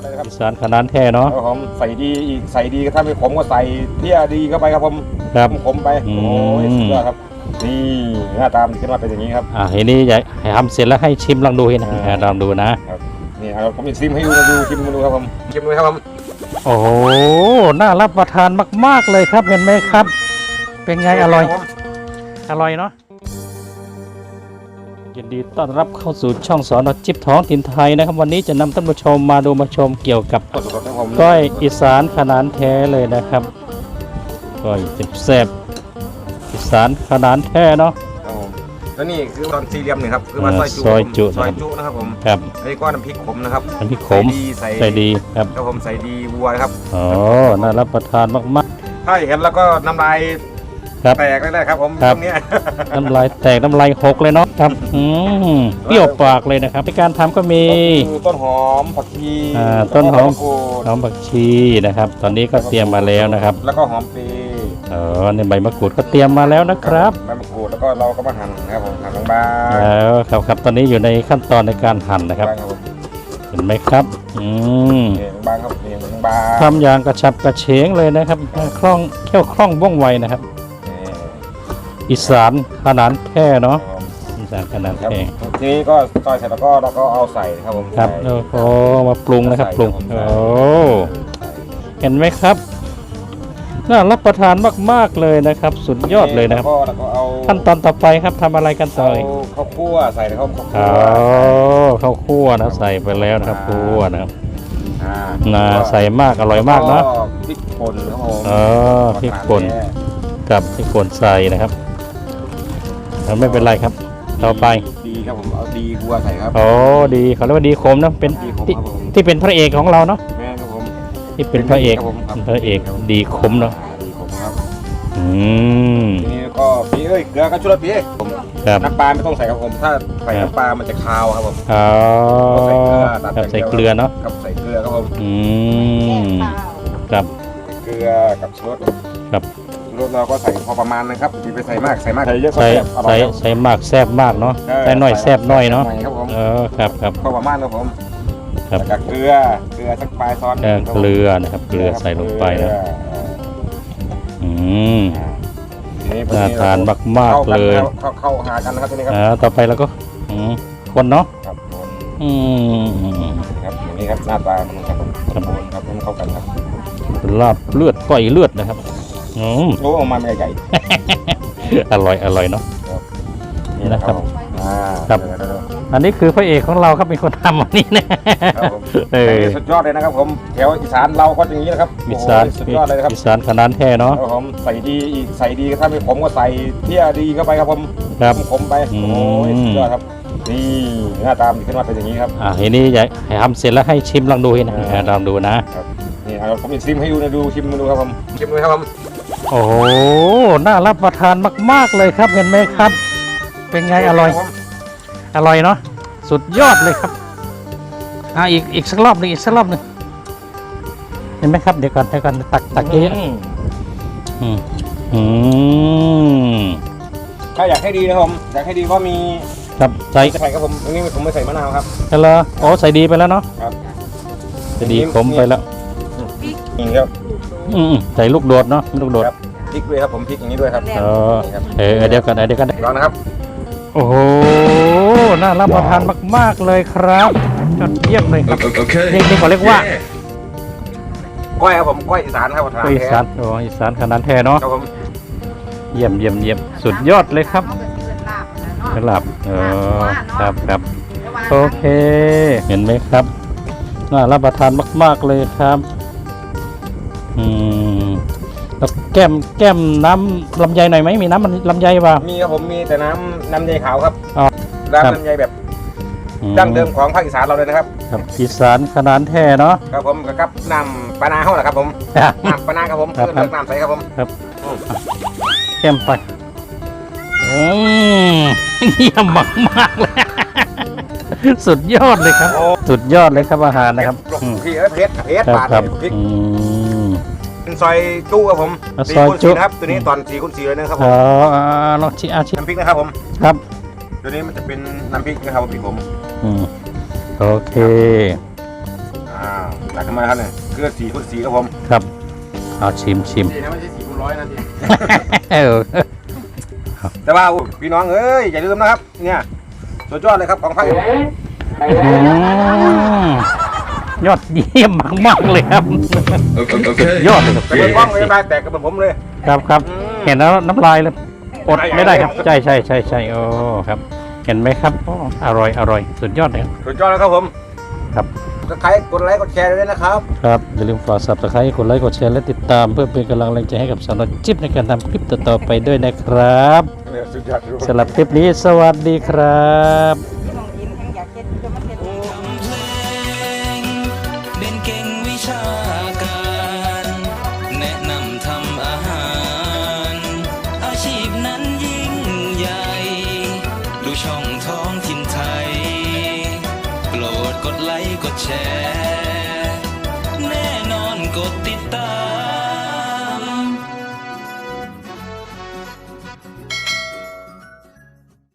อะไรนะครับอีสานขนาดแท้เนาะครับผมใส่ดีอีกใส่ดีก็ถ้าไม่ขมก็ใส่เพี้ยดีเข้าไปครับผมครับ ขมๆไปอืมโอ้ยสุดยอดครับนี่หน้าตามนขึ้นมาเป็นอย่างนี้ครับ อ่าทีนี้อยากให้ทำเสร็จแล้วให้ชิมลองดูให้นะอ่า อ่าลองดูนะ นี่เอาผมจะชิมให้ดูนะดูชิมมาดูครับผมชิมดูครับผมโอ้โหน่ารับประทานมาก ๆเลยครับเห็นไหมครับ เป็นไงอร่อยคบผมอร่อยเนาะ ยินดีต้อนรับเข้าสู่ช่องสอนอจิบท้องถิ่นไทยนะครับ วันนี้จะนำท่านผู้ชมมาดูมาชมเกี่ยวกับสดๆครับผมก้อยอีสานขนาดแท้เลยนะครับก้อยแซ่บๆอีสานขนาดแท้เนาะ ครับผมแล้วนี่คือตอนสี่เหลี่ยมนี่ครับคือมาเออซอยจุซอยจุซอยจุนะครับผมครับอันนี้ก็น้ำพริกขมนะครับน้ำพริกขมใส่ใส่ดีดีครับครับผมใส่ดีวัวนะครับอ๋อน่ารับประทานมากถ้าเห็นแล้วก็น้ำลายๆ ครับ แตกได้เลยครับผมครับ ตรงเนี้ย น้ำลายแตกน้ำลายหกเลยเนาะครับอืมเปรี้ยวปากเลยนะครับในการทำก็มีคือต้นหอมผักชีอ่าต้นหอม แล้วก็หอมผักชีนะครับ ตอนนี้ก็เตรียมมาแล้วนะครับแล้วก็หอมเปรย์เออในใบมะกรูดก็เตรียมมาแล้วนะครับใบมะกรูดแล้วก็เราก็มาหั่นนะครับผมหั่นบางๆแล้วครับครับตอนนี้อยู่ในขั้นตอนในการหั่นนะครับ บางๆครับผมเห็นไหมครับอืมนี่บางๆครับนี่บางๆทำอย่างกระฉับกระเฉงเลยนะครับคล่องเขี้ยวคล่องว่องไวนะครับนี่ อีสานขนาดแท้เนาะครับอีสานขนาดครับแท้ทีนี้ก็ซอยเสร็จแล้วก็เราก็เอาใส่ครับผมครับใส่แล้วก็มาปรุงนะครับใส่ปรุงครับผม โอ้ใส่เห็นไหมครับน่ารับประทานมากๆเลยนะครับ สุดยอดเลยนะครับ แล้วก็แล้วก็เอาขั้นตอนต่อไปครับทำอะไรกันต่อเอาอีกข้าวคั่วใส่นะครับข้าวอ๋คั่วอข้าวคั่วนะใส่ไปแล้วนะครับคั่วนะครับอ่าน่าใส่มากอร่อยมากเนาะแล้วพริกป่นครับผมเออพริกป่น กับพริกป่นใส่นะครับ แล้วไม่เป็นไรครับ ต่อไป ดีครับผมเอาดีวัวใส่ครับ โอ้ดีเขาเรียกว่าดีคมนะเป็นดีคมที่ครับผม ที่เป็นพระเอกของเราเนาะแม่ครับผม ที่เป็นพระเอกครับผมครับ เป็นพระเอกดีคมเนาะอ่ดีคมครับอืมทีนี้ก็พี่เอ้ยเกลือกับชุรสพี่ผมครับน้ำปลาไม่ต้องใส่ครับผม ถ้าใส่น้ำปลามันจะคาวครับผม อ๋อก็ใส่เกลือตัดครับใส่ใส่เกเกลืลืออเนาะกับใส่เกลือครับผมอืมครับ เกลือกับชุรสครับ ชุรสเราก็ใส่พอประมาณนะครับอย่าไปใส่มากใส่มากใส่เยอะก็ใส่แซ่บอร่อใส่ยครับ ใส่มากแซบมากเนาะเออใส่น้อยแซบน้อยเนาะใส่ครับผม เออครับครับ พอประมาณครับผมครับ แล้วก็เกลือเกลือสักปลายช้อนเออครับเกลือนะครับเกลือใส่ลงไปนะเกลืออืมทีนี้น่าทานมากๆเลย เข้าเข้าหากันนะครับทีนี้ครับอ่าต่อไปเราก็อืมคนเนาะครับโดนอืม ครับอย่างนี้ครับหน้าตามันครับผมครับโดนครับให้มันเข้ากันครับลาบเลือดก้อยเลือดนะครับ อืมโอ้ออกมาไม่ใหญ่อร่อยอร่อยเนาะนี่นะครับผมอ่าครับ เดี๋ยวเดี๋ยวเดี๋ยวอันนี้คือพระเอกของเราครับเป็นคนทำวันนี้นะ ครับผมเออนนี้สุดยอดเลยนะครับผมแถวอีสานเราก็อย่างนี้นะครับอีสานโอ้โหสุดยอดเลยนะครับอีสานขนาดแท้เนาะ ครับผมใส่ดีอีกใส่ดีถ้าไม่ขมก็ใส่เที่ยดีเข้าไปครับผมครับขมไปอืมโอ้ยสุดยอดครับนี่หน้าตามนขึ้นมาเป็นอย่างนี้ครับ อ่าทีนี้อยากให้ทำเสร็จแล้วให้ชิมลองดูให้นะอ่าอ่าลองดูนะ นี่เอาผมจะชิมให้ดูนะดูชิมมาดูครับผมชิมดูครับผม โอ้โห น่ารับประทานมาก ๆ เลยครับเห็นไหมครับ เป็นไงอร่อยครับผมอร่อยเนาะ สุดยอดเลยครับ อ่าอีกอีกสักรอบหนึงอีกสักรอบหนึงเห็นไหมครับเดี๋ยวก่อนเดี๋ยวก่อนตักตักเยอะอืมๆอืมอืมถ้าอยากให้ดีนะครับผมอยากให้ดีก็มีครับใส่ใส่ครับผมอันนี้ผมไม่ใส่มะนาวครับไปแล้วโอ้ใส่ดีไปแล้วเนาะครับใส่ดีขมไปแล้ว นี่ครับ อืมใส่ลูกโดดเนาะลูกโดดครับพริกด้วยครับผมพริกอย่างนี้ด้วยครับเออนี่ครับเออเดี๋ยวกันเดี๋ยวกันลองนะครับ โอ้โหน่ารับประทานมาก ๆเลยครับยอดเยี่ยมเลยครับ Okay. นี่นี่เขาเรียกว่าก้อยครับผมก้อยอีสานครับผมอีสานโอ้อีสานขนาดแท้เนาะครับผมเยี่ยมเยี่ยมเยี่ยมสุดยอดเลยครับกระหลับเออครับครับโอเค เห็นไหมครับ น่ารับประทานมาก ๆเลยครับ อืมแล้วแก้มแก้มน้ำลำไยหน่อยไหมมีน้ำมันลำไยเปล่า มีครับผมมีแต่น้ำน้ำใยขาวครับอ๋อร้านครับน้ำใยแบบอืดั้งเดิมของภาคอีสานเราเลยนะครับ ครับอีสานขนาดแท้เนาะ ครับผมกับน้ำปลานาเท่าไหร่ครับผมน้ำปลานาครับผมครับ เลือกน้ำใสครับผมแก้มไปอืมเยี่ยมมากมากๆเลยสุดยอดเลยครับ โอ้สุดยอดเลยครับอาหารนะครับอืมพี่เอ้ยเพชรเพชรครับบาทครับพริกอืมเป็น ซอยจุครับผมอะสี่ซอยคูณจุ สี่นะครับตัวนี้ตอนสี่คูณสี่เลยนะครับผอ๋มออ่าลองชิอาชิน้ำพริกนะครับผมครับ ตัวนี้มันจะเป็นน้ำพริกนะครับผมพริกผมอืม โอเค อ่าตักขึ้นมาครับเนี่ยเกลือสี่คูณสี่ครับผมครับเอาชิมชิมดีนะไม่ใช่สี่คูณร้อยนะทีเออแต่ว่าพี่น้องเอ้ยอย่าลืมนะครับ เนี่ยสุดยอดเลยครับของภาคอืม ยอดเยี่ยมมากๆเลยครับยอดเลยครับแต่เปิดกล้องเลยน้ำลายแตกกับผมเลยครับครับอืมเห็นแล้วน้ำลายเลยอดใช่ไม่ได้ครับใช่ใช่ใช่ใช่ใช่โอ้ครับ เห็นไหมครับโอ้อร่อยอร่อยสุดยอดเลยครับ สุดยอดแล้วครับผมครับ กดไลค์กดไลค์กดแชร์ด้วยนะครับ ครับ อย่าลืมฝาก subscribe กดไลค์กดแชร์และติดตาม เพื่อเป็นกำลังแรงใจให้กับสาวน้อยจิ๊บในการทำคลิปต่อๆไปด้วยนะครับสุดยอด สำหรับคลิปนี้สวัสดีครับ กดไลค์กดแชร์ แน่นอนกดติดตาม